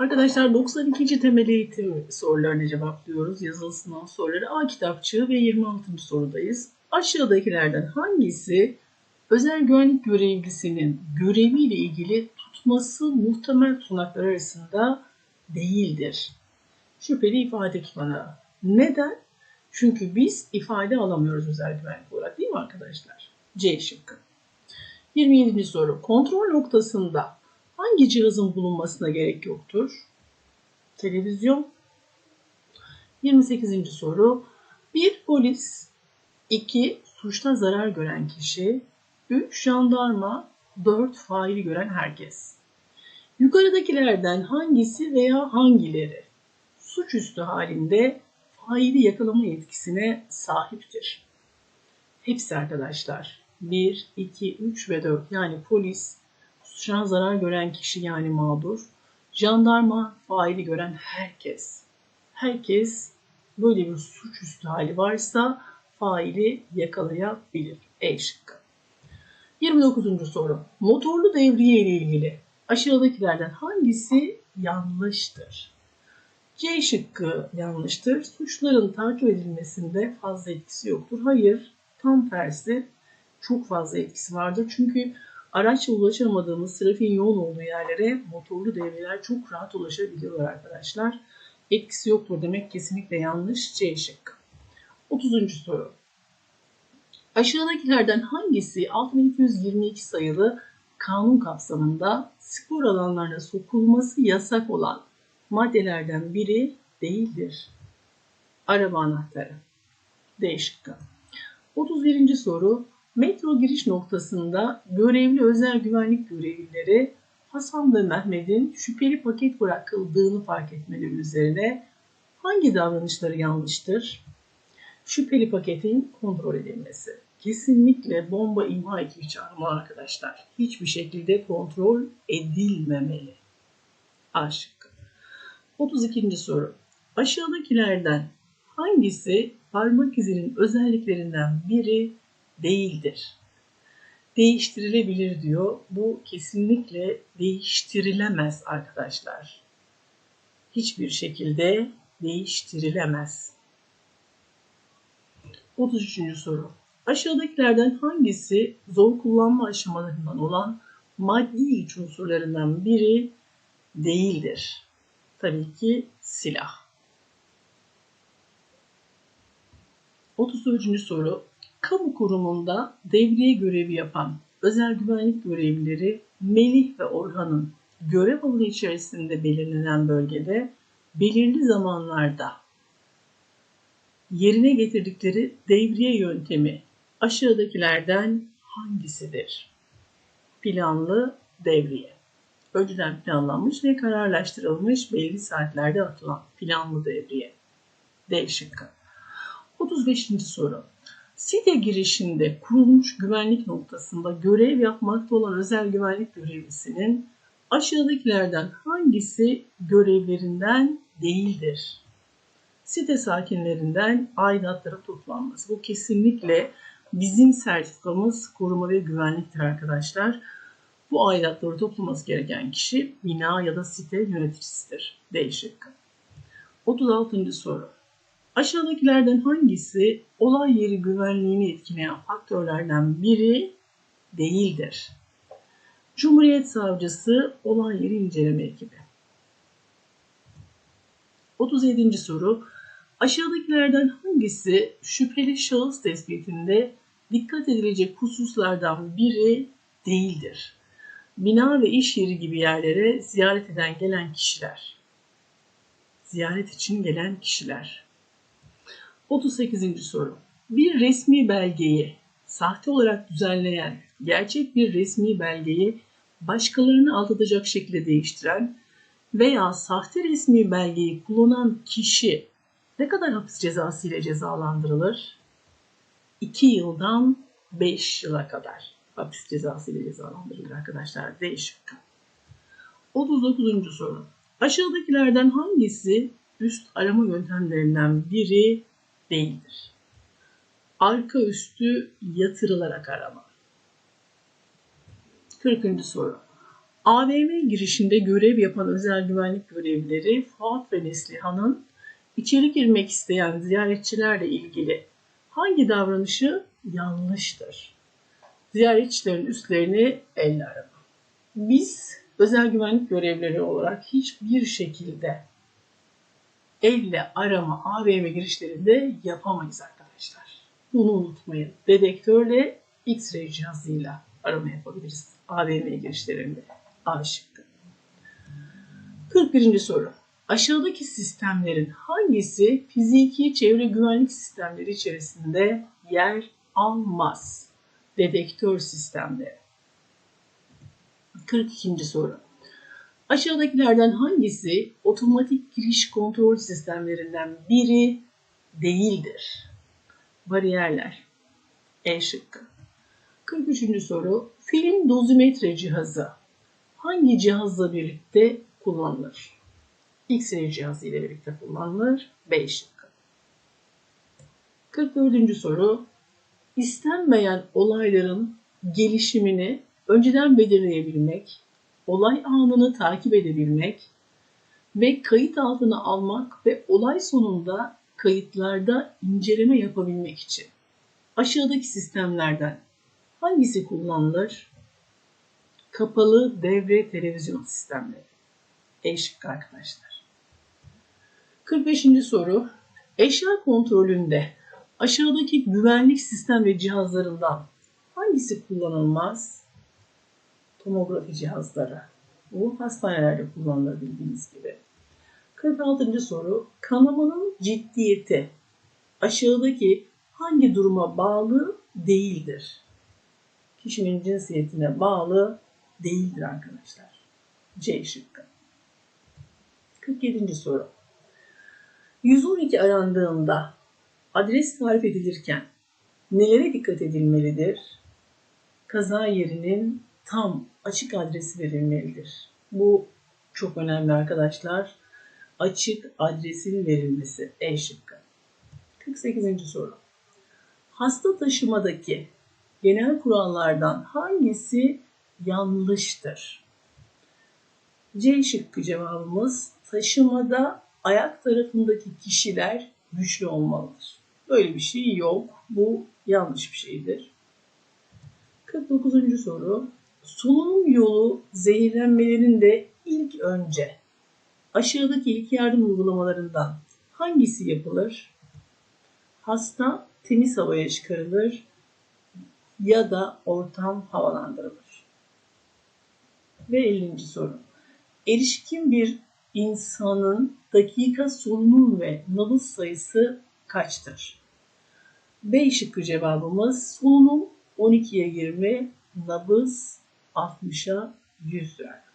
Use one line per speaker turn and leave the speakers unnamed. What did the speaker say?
Arkadaşlar 92. temel eğitim sorularını cevaplıyoruz. Yazılı sınav soruları A kitapçığı ve 26. sorudayız. Aşağıdakilerden hangisi özel güvenlik görevlisinin göreviyle ilgili tutması muhtemel tutanaklar arasında değildir? Şüpheli ifade tutanağı. Neden? Çünkü biz ifade alamıyoruz özel güvenlik olarak değil mi arkadaşlar? C şıkkı. 27. soru. Kontrol noktasında hangi cihazın bulunmasına gerek yoktur? Televizyon. 28. soru. 1 polis, 2 suçta zarar gören kişi, 3 jandarma, 4 faili gören herkes. Yukarıdakilerden hangisi veya hangileri suçüstü halinde faili yakalama yetkisine sahiptir? Hepsi arkadaşlar. 1, 2, 3 ve 4 yani polis, suçtan zarar gören kişi yani mağdur, jandarma, faili gören herkes. Herkes böyle bir suçüstü hali varsa faili yakalayabilir. E şıkkı. 29. soru. Motorlu devriye ile ilgili aşağıdakilerden hangisi yanlıştır? C şıkkı yanlıştır. Suçların takip edilmesinde fazla etkisi yoktur. Hayır, tam tersi çok fazla etkisi vardır. Çünkü araçla ulaşamadığımız trafiğin yoğun olduğu yerlere motorlu devreler çok rahat ulaşabiliyorlar arkadaşlar. Etkisi yoktur demek kesinlikle yanlış. C şıkkı. 30. soru. Aşağıdakilerden hangisi 6222 sayılı kanun kapsamında spor alanlarına sokulması yasak olan maddelerden biri değildir? Araba anahtarı. D şıkkı. 31. soru. Metro giriş noktasında görevli özel güvenlik görevlileri Hasan ve Mehmet'in şüpheli paket bırakıldığını fark etmeleri üzerine hangi davranışları yanlıştır? Şüpheli paketin kontrol edilmesi. Kesinlikle bomba imha ekibi çağırma arkadaşlar. Hiçbir şekilde kontrol edilmemeli. A şıkkı. 32. soru. Aşağıdakilerden hangisi parmak izinin özelliklerinden biri değildir? Değiştirilebilir diyor. Bu kesinlikle değiştirilemez arkadaşlar. Hiçbir şekilde değiştirilemez. 33. soru. Aşağıdakilerden hangisi zor kullanma aşamalarından olan maddi güç unsurlarından biri değildir? Tabii ki silah. 34. soru. Kamu kurumunda devriye görevi yapan özel güvenlik görevlileri Melih ve Orhan'ın görev alanı içerisinde belirlenen bölgede belirli zamanlarda yerine getirdikleri devriye yöntemi aşağıdakilerden hangisidir? Planlı devriye. Önceden planlanmış ve kararlaştırılmış belli saatlerde atılan planlı devriye. D şıkkı. 35. soru. Site girişinde kurulmuş güvenlik noktasında görev yapmakta olan özel güvenlik görevlisinin aşağıdakilerden hangisi görevlerinden değildir? Site sakinlerinden aidatların toplanması. Bu kesinlikle bizim sertifikamız koruma ve güvenliktir arkadaşlar. Bu aidatları toplaması gereken kişi bina ya da site yöneticisidir. D şıkkı. 36. soru. Aşağıdakilerden hangisi olay yeri güvenliğini etkileyen faktörlerden biri değildir? Cumhuriyet Savcısı olay yeri inceleme ekibi. 37. soru. Aşağıdakilerden hangisi şüpheli şahıs tespitinde dikkat edilecek hususlardan biri değildir? Bina ve iş yeri gibi yerlere ziyaret eden gelen kişiler. Ziyaret için gelen kişiler. 38. soru. Bir resmi belgeyi sahte olarak düzenleyen, gerçek bir resmi belgeyi başkalarını aldatacak şekilde değiştiren veya sahte resmi belgeyi kullanan kişi ne kadar hapis cezası ile cezalandırılır? 2 yıldan 5 yıla kadar hapis cezası ile cezalandırılır arkadaşlar. D şıkkı. 39. soru. Aşağıdakilerden hangisi üst arama yöntemlerinden biri değildir? Arka üstü yatırılarak arama. 40. soru. AVM girişinde görev yapan özel güvenlik görevlileri Fuat ve Neslihan'ın içeri girmek isteyen ziyaretçilerle ilgili hangi davranışı yanlıştır? Ziyaretçilerin üstlerini elle arama. Biz özel güvenlik görevlileri olarak hiçbir şekilde elle arama AVM girişlerinde yapamayız arkadaşlar. Bunu unutmayın. Dedektörle X-ray cihazıyla arama yapabiliriz AVM girişlerinde. A şıkkı. 41. soru. Aşağıdaki sistemlerin hangisi fiziki çevre güvenlik sistemleri içerisinde yer almaz? Dedektör sistemleri. 42. soru. Aşağıdakilerden hangisi otomatik giriş kontrol sistemlerinden biri değildir? Bariyerler. E şıkkı. 43. soru. Film dozimetre cihazı hangi cihazla birlikte kullanılır? X-ray cihazı ile birlikte kullanılır. B şıkkı. 44. soru. İstenmeyen olayların gelişimini önceden belirleyebilmek, olay anını takip edebilmek ve kayıt altına almak ve olay sonunda kayıtlarda inceleme yapabilmek için aşağıdaki sistemlerden hangisi kullanılır? Kapalı devre televizyon sistemleri. E arkadaşlar. 45. soru. Eşya kontrolünde aşağıdaki güvenlik sistem ve cihazlarından hangisi kullanılmaz? Tomografi cihazları. Bu hastanelerde kullanılır bildiğiniz gibi. 46. soru. Kanamanın ciddiyeti aşağıdaki hangi duruma bağlı değildir? Kişinin cinsiyetine bağlı değildir arkadaşlar. C şıkkı. 47. soru. 112 arandığında adres tarif edilirken nelere dikkat edilmelidir? Kaza yerinin tam açık adresi verilmelidir. Bu çok önemli arkadaşlar. Açık adresin verilmesi. E şıkkı. 48. soru. Hasta taşımadaki genel kurallardan hangisi yanlıştır? C şıkkı cevabımız taşımada ayak tarafındaki kişiler güçlü olmalıdır. Böyle bir şey yok. Bu yanlış bir şeydir. 49. soru. Solunum yolu zehirlenmelerinde ilk önce aşağıdaki ilk yardım uygulamalarından hangisi yapılır? Hasta temiz havaya çıkarılır ya da ortam havalandırılır. Ve 50. soru. Erişkin bir insanın dakika solunum ve nabız sayısı kaçtır? B şıkkı cevabımız solunum 12'ye 20, nabız 60'a 100'dür